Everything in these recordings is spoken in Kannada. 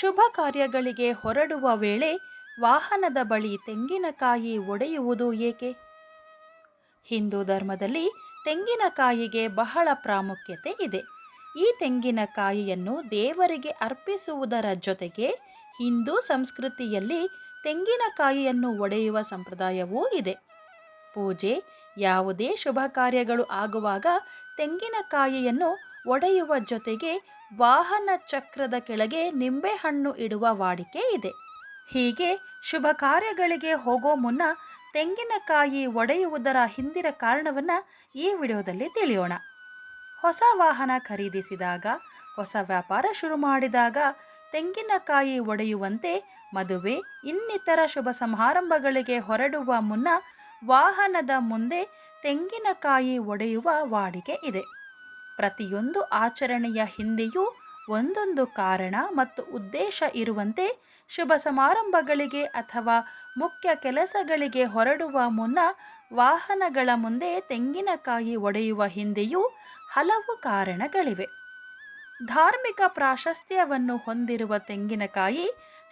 ಶುಭ ಕಾರ್ಯಗಳಿಗೆ ಹೊರಡುವ ವೇಳೆ ವಾಹನದ ಬಳಿ ತೆಂಗಿನಕಾಯಿ ಒಡೆಯುವುದು ಏಕೆ? ಹಿಂದೂ ಧರ್ಮದಲ್ಲಿ ತೆಂಗಿನಕಾಯಿಗೆ ಬಹಳ ಪ್ರಾಮುಖ್ಯತೆ ಇದೆ. ಈ ತೆಂಗಿನಕಾಯಿಯನ್ನು ದೇವರಿಗೆ ಅರ್ಪಿಸುವುದರ ಜೊತೆಗೆ ಹಿಂದೂ ಸಂಸ್ಕೃತಿಯಲ್ಲಿ ತೆಂಗಿನಕಾಯಿಯನ್ನು ಒಡೆಯುವ ಸಂಪ್ರದಾಯವೂ ಇದೆ. ಪೂಜೆ, ಯಾವುದೇ ಶುಭ ಕಾರ್ಯಗಳು ಆಗುವಾಗ ತೆಂಗಿನಕಾಯಿಯನ್ನು ಒಡೆಯುವ ಜೊತೆಗೆ ವಾಹನ ಚಕ್ರದ ಕೆಳಗೆ ನಿಂಬೆಹಣ್ಣು ಇಡುವ ವಾಡಿಕೆ ಇದೆ. ಹೀಗೆ ಶುಭ ಕಾರ್ಯಗಳಿಗೆ ಹೋಗೋ ಮುನ್ನ ತೆಂಗಿನಕಾಯಿ ಒಡೆಯುವುದರ ಹಿಂದಿನ ಕಾರಣವನ್ನು ಈ ವಿಡಿಯೋದಲ್ಲಿ ತಿಳಿಯೋಣ. ಹೊಸ ವಾಹನ ಖರೀದಿಸಿದಾಗ, ಹೊಸ ವ್ಯಾಪಾರ ಶುರು ಮಾಡಿದಾಗ ತೆಂಗಿನಕಾಯಿ ಒಡೆಯುವಂತೆ ಮದುವೆ, ಇನ್ನಿತರ ಶುಭ ಸಮಾರಂಭಗಳಿಗೆ ಹೊರಡುವ ಮುನ್ನ ವಾಹನದ ಮುಂದೆ ತೆಂಗಿನಕಾಯಿ ಒಡೆಯುವ ವಾಡಿಕೆ ಇದೆ. ಪ್ರತಿಯೊಂದು ಆಚರಣೆಯ ಹಿಂದೆಯೂ ಒಂದೊಂದು ಕಾರಣ ಮತ್ತು ಉದ್ದೇಶ ಇರುವಂತೆ ಶುಭ ಸಮಾರಂಭಗಳಿಗೆ ಅಥವಾ ಮುಖ್ಯ ಕೆಲಸಗಳಿಗೆ ಹೊರಡುವ ಮುನ್ನ ವಾಹನಗಳ ಮುಂದೆ ತೆಂಗಿನಕಾಯಿ ಒಡೆಯುವ ಹಿಂದೆಯೂ ಹಲವು ಕಾರಣಗಳಿವೆ. ಧಾರ್ಮಿಕ ಪ್ರಾಶಸ್ತ್ಯವನ್ನು ಹೊಂದಿರುವ ತೆಂಗಿನಕಾಯಿ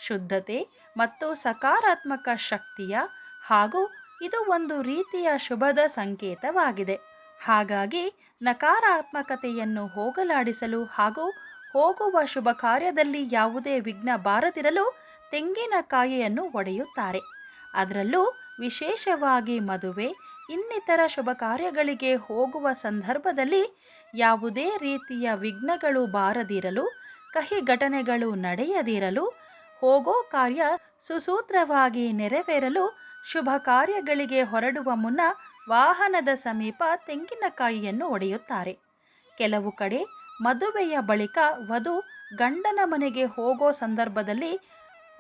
ಶುದ್ಧತೆ ಮತ್ತು ಸಕಾರಾತ್ಮಕ ಶಕ್ತಿಯ ಹಾಗೂ ಇದು ಒಂದು ರೀತಿಯ ಶುಭದ ಸಂಕೇತವಾಗಿದೆ. ಹಾಗಾಗಿ ನಕಾರಾತ್ಮಕತೆಯನ್ನು ಹೋಗಲಾಡಿಸಲು ಹಾಗೂ ಹೋಗುವ ಶುಭ ಕಾರ್ಯದಲ್ಲಿ ಯಾವುದೇ ವಿಘ್ನ ಬಾರದಿರಲು ತೆಂಗಿನಕಾಯಿಯನ್ನು ಒಡೆಯುತ್ತಾರೆ. ಅದರಲ್ಲೂ ವಿಶೇಷವಾಗಿ ಮದುವೆ, ಇನ್ನಿತರ ಶುಭ ಕಾರ್ಯಗಳಿಗೆ ಹೋಗುವ ಸಂದರ್ಭದಲ್ಲಿ ಯಾವುದೇ ರೀತಿಯ ವಿಘ್ನಗಳು ಬಾರದಿರಲು ಕಹಿ ಘಟನೆಗಳು ನಡೆಯದಿರಲು, ಹೋಗೋ ಕಾರ್ಯ ಸುಸೂತ್ರವಾಗಿ ನೆರವೇರಲು ಶುಭ ಕಾರ್ಯಗಳಿಗೆ ಹೊರಡುವ ಮುನ್ನ ವಾಹನದ ಸಮೀಪ ತೆಂಗಿನಕಾಯಿಯನ್ನು ಒಡೆಯುತ್ತಾರೆ. ಕೆಲವು ಕಡೆ ಮದುವೆಯ ಬಳಿಕ ವಧು ಗಂಡನ ಮನೆಗೆ ಹೋಗೋ ಸಂದರ್ಭದಲ್ಲಿ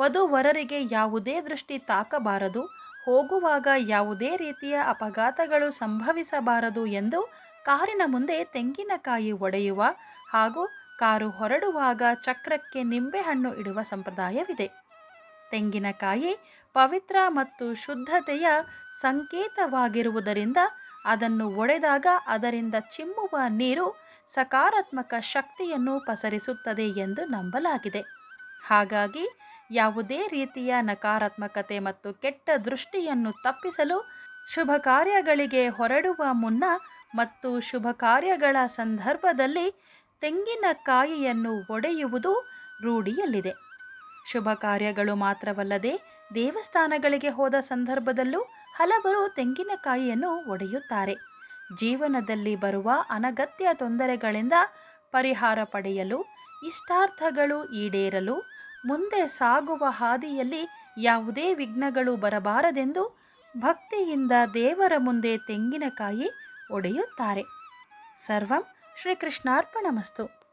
ವಧುವರರಿಗೆ ಯಾವುದೇ ದೃಷ್ಟಿ ತಾಕಬಾರದು. ಹೋಗುವಾಗ ಯಾವುದೇ ರೀತಿಯ ಅಪಘಾತಗಳು ಸಂಭವಿಸಬಾರದು ಎಂದು ಕಾರಿನ ಮುಂದೆ ತೆಂಗಿನಕಾಯಿ ಒಡೆಯುವ ಹಾಗೂ ಕಾರು ಹೊರಡುವಾಗ ಚಕ್ರಕ್ಕೆ ನಿಂಬೆಹಣ್ಣು ಇಡುವ ಸಂಪ್ರದಾಯವಿದೆ. ತೆಂಗಿನಕಾಯಿ ಪವಿತ್ರ ಮತ್ತು ಶುದ್ಧತೆಯ ಸಂಕೇತವಾಗಿರುವುದರಿಂದ ಅದನ್ನು ಒಡೆದಾಗ ಅದರಿಂದ ಚಿಮ್ಮುವ ನೀರು ಸಕಾರಾತ್ಮಕ ಶಕ್ತಿಯನ್ನು ಪಸರಿಸುತ್ತದೆ ಎಂದು ನಂಬಲಾಗಿದೆ. ಹಾಗಾಗಿ ಯಾವುದೇ ರೀತಿಯ ನಕಾರಾತ್ಮಕತೆ ಮತ್ತು ಕೆಟ್ಟ ದೃಷ್ಟಿಯನ್ನು ತಪ್ಪಿಸಲು ಶುಭ ಕಾರ್ಯಗಳಿಗೆ ಹೊರಡುವ ಮುನ್ನ ಮತ್ತು ಶುಭ ಕಾರ್ಯಗಳ ಸಂದರ್ಭದಲ್ಲಿ ತೆಂಗಿನಕಾಯಿಯನ್ನು ಒಡೆಯುವುದು ರೂಢಿಯಲ್ಲಿದೆ. ಶುಭ ಕಾರ್ಯಗಳು ಮಾತ್ರವಲ್ಲದೆ ದೇವಸ್ಥಾನಗಳಿಗೆ ಹೋದ ಸಂದರ್ಭದಲ್ಲೂ ಹಲವರು ತೆಂಗಿನಕಾಯಿಯನ್ನು ಒಡೆಯುತ್ತಾರೆ. ಜೀವನದಲ್ಲಿ ಬರುವ ಅನಗತ್ಯ ತೊಂದರೆಗಳಿಂದ ಪರಿಹಾರ ಪಡೆಯಲು, ಇಷ್ಟಾರ್ಥಗಳು ಈಡೇರಲು, ಮುಂದೆ ಸಾಗುವ ಹಾದಿಯಲ್ಲಿ ಯಾವುದೇ ವಿಘ್ನಗಳು ಬರಬಾರದೆಂದು ಭಕ್ತಿಯಿಂದ ದೇವರ ಮುಂದೆ ತೆಂಗಿನಕಾಯಿ ಒಡೆಯುತ್ತಾರೆ. ಸರ್ವಂ ಶ್ರೀಕೃಷ್ಣಾರ್ಪಣಮಸ್ತು.